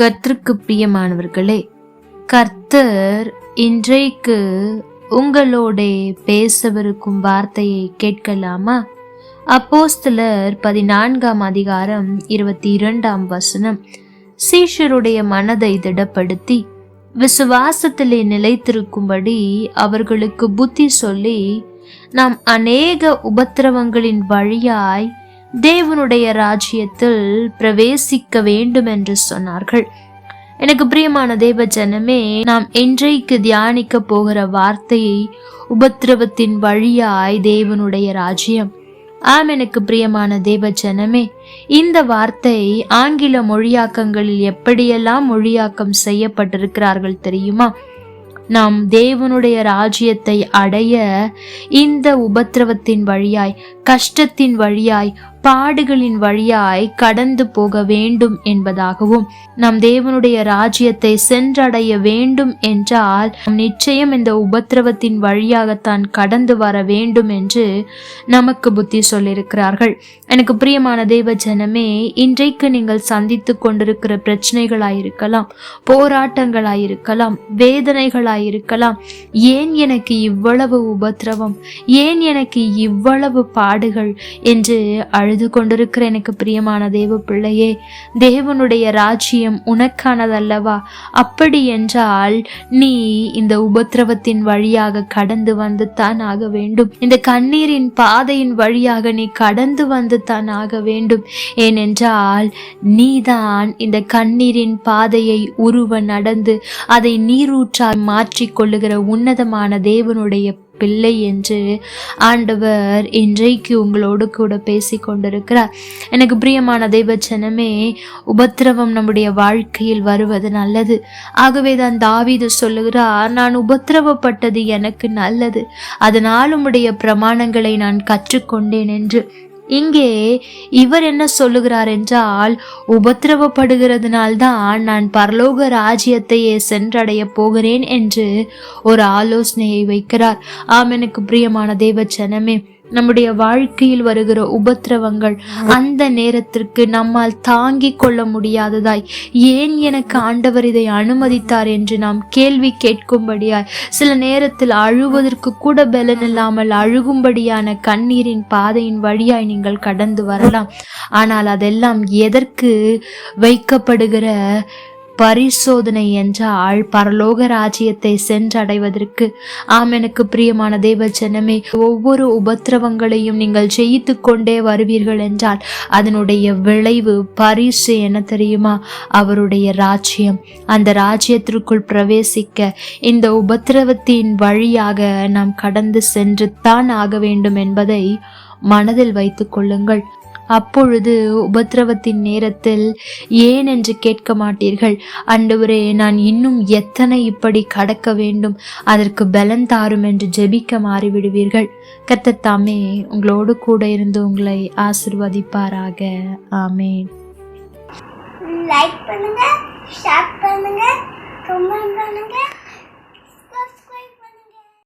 கர்த்தருக்கு பிரியமானவர்களே கர்த்தர் இன்றைக்கு உங்களோட பேசவிருக்கும் வார்த்தையை கேட்கலாமா? அப்போஸ்தலர் பதினான்காம் அதிகாரம் இருபத்தி இரண்டாம் வசனம். சீஷருடைய மனதை திடப்படுத்தி விசுவாசத்திலே நிலைத்திருக்கும்படி அவர்களுக்கு புத்தி சொல்லி நாம் அநேக உபத்திரவங்களின் வழியாய் தேவனுடைய ராஜ்யத்தில் பிரவேசிக்க வேண்டும் என்று சொன்னார்கள். எனக்கு பிரியமான தேவ ஜனமே நாம் என்றைக்கு தியானிக்க போகிற வார்த்தையை உபத்திரவத்தின் வழியாய் தேவனுடைய ராஜ்யம். ஆம் எனக்கு பிரியமான தேவ ஜனமே இந்த வார்த்தை ஆங்கில மொழியாக்கங்களில் எப்படியெல்லாம் மொழியாக்கம் செய்யப்பட்டிருக்கிறார்கள் தெரியுமா? நாம் தேவனுடைய ராஜ்யத்தை அடைய இந்த உபத்திரவத்தின் வழியாய் கஷ்டத்தின் வழியாய் பாடுகளின் வழியாய் கடந்து போக வேண்டும் என்பதாகவும் நம் தேவனுடைய ராஜ்யத்தை சென்றடைய வேண்டும் என்றால் நிச்சயம் இந்த உபத்திரவத்தின் வழியாகத்தான் கடந்து வர வேண்டும் என்று நமக்கு புத்தி சொல்லியிருக்கிறார்கள். எனக்கு பிரியமான தேவ ஜனமே இன்றைக்கு நீங்கள் சந்தித்து கொண்டிருக்கிற பிரச்சனைகளாயிருக்கலாம் போராட்டங்களாயிருக்கலாம் வேதனைகளாயிருக்கலாம். ஏன் எனக்கு இவ்வளவு உபத்திரவம்? ஏன் எனக்கு இவ்வளவு பாடுகள்? என்று அழுது கொண்டிருக்கிற எனக்கு பிரியமான தேவ பிள்ளையே தேவனுடைய ராஜ்யம் உனக்கானதல்லவா? அப்படி என்றால் நீ இந்த உபத்திரவத்தின் வழியாக கடந்து வந்து தான் ஆக வேண்டும். இந்த கண்ணீரின் பாதையின் வழியாக நீ கடந்து வந்து தான் ஆக வேண்டும். ஏனென்றால் நீதான் இந்த கண்ணீரின் பாதையை உருவ நடந்து அதை நீரூற்றால் மாற்றிக்கொள்ளுகிற உன்னதமான தேவனுடைய பிள்ளை என்று ஆண்டவர் இன்றைக்கு உங்களோடு கூட பேசி கொண்டிருக்கிறார். எனக்கு பிரியமான தெய்வச்சனமே உபத்திரவம் நம்முடைய வாழ்க்கையில் வருவது நல்லது. ஆகவே தான் தாவீது சொல்லுகிறார் நான் உபத்திரவப்பட்டது எனக்கு நல்லது. அதனால் உம்முடைய பிரமாணங்களை நான் கற்றுக்கொண்டேன் என்று. இங்கே இவர் என்ன சொல்லுகிறார் என்றால் உபத்திரவப்படுகிறதுனால்தான் நான் பரலோக ராஜ்யத்தையே சென்றடைய போகிறேன் என்று ஒரு ஆலோசனையை வைக்கிறார். ஆம் எனக்கு பிரியமான தேவச்சனமே நம்முடைய வாழ்க்கையில் வருகிற உபத்திரவங்கள் அந்த நேரத்திற்கு நம்மால் தாங்கிக் கொள்ள முடியாததாய். ஏன் எனக்கு ஆண்டவர் இதை அனுமதித்தார் என்று நாம் கேள்வி கேட்கும்படியாய். சில நேரத்தில் அழுவதற்கு கூட பலன் இல்லாமல் அழுகும்படியான கண்ணீரின் பாதையின் வழியாய் நீங்கள் கடந்து வரலாம். ஆனால் அதெல்லாம் எதற்கு வைக்கப்படுகிற பரிசோதனை என்றால் பரலோக ராஜ்யத்தை சென்றடைவதற்கு ஆம் எனக்கு பிரியமான தேவ ஜனமே ஒவ்வொரு உபத்திரவங்களையும் நீங்கள் ஜெயித்து கொண்டே வருவீர்கள் என்றால் அதனுடைய விளைவு பரிசு என்ன தெரியுமா? அவருடைய ராஜ்யம். அந்த ராஜ்யத்திற்குள் பிரவேசிக்க இந்த உபத்திரவத்தின் வழியாக நாம் கடந்து சென்று தான் ஆக வேண்டும் என்பதை மனதில் வைத்துக் கொள்ளுங்கள். அப்பொழுது உபத்திரவத்தின் நேரத்தில் ஏன் என்று கேட்க மாட்டீர்கள்? அன்றுவரே நான் இன்னும் எத்தனை இப்படி கடக்க வேண்டும்? அதற்கு பலன் தாரும் என்று ஜெபிக்க மாறிவிடுவீர்கள். கத்தத்தாமே உங்களோடு கூட இருந்து உங்களை ஆசிர்வதிப்பாராக. ஆமேன். லைக் பண்ணுங்க ஷேர் பண்ணுங்க கமெண்ட் பண்ணுங்க.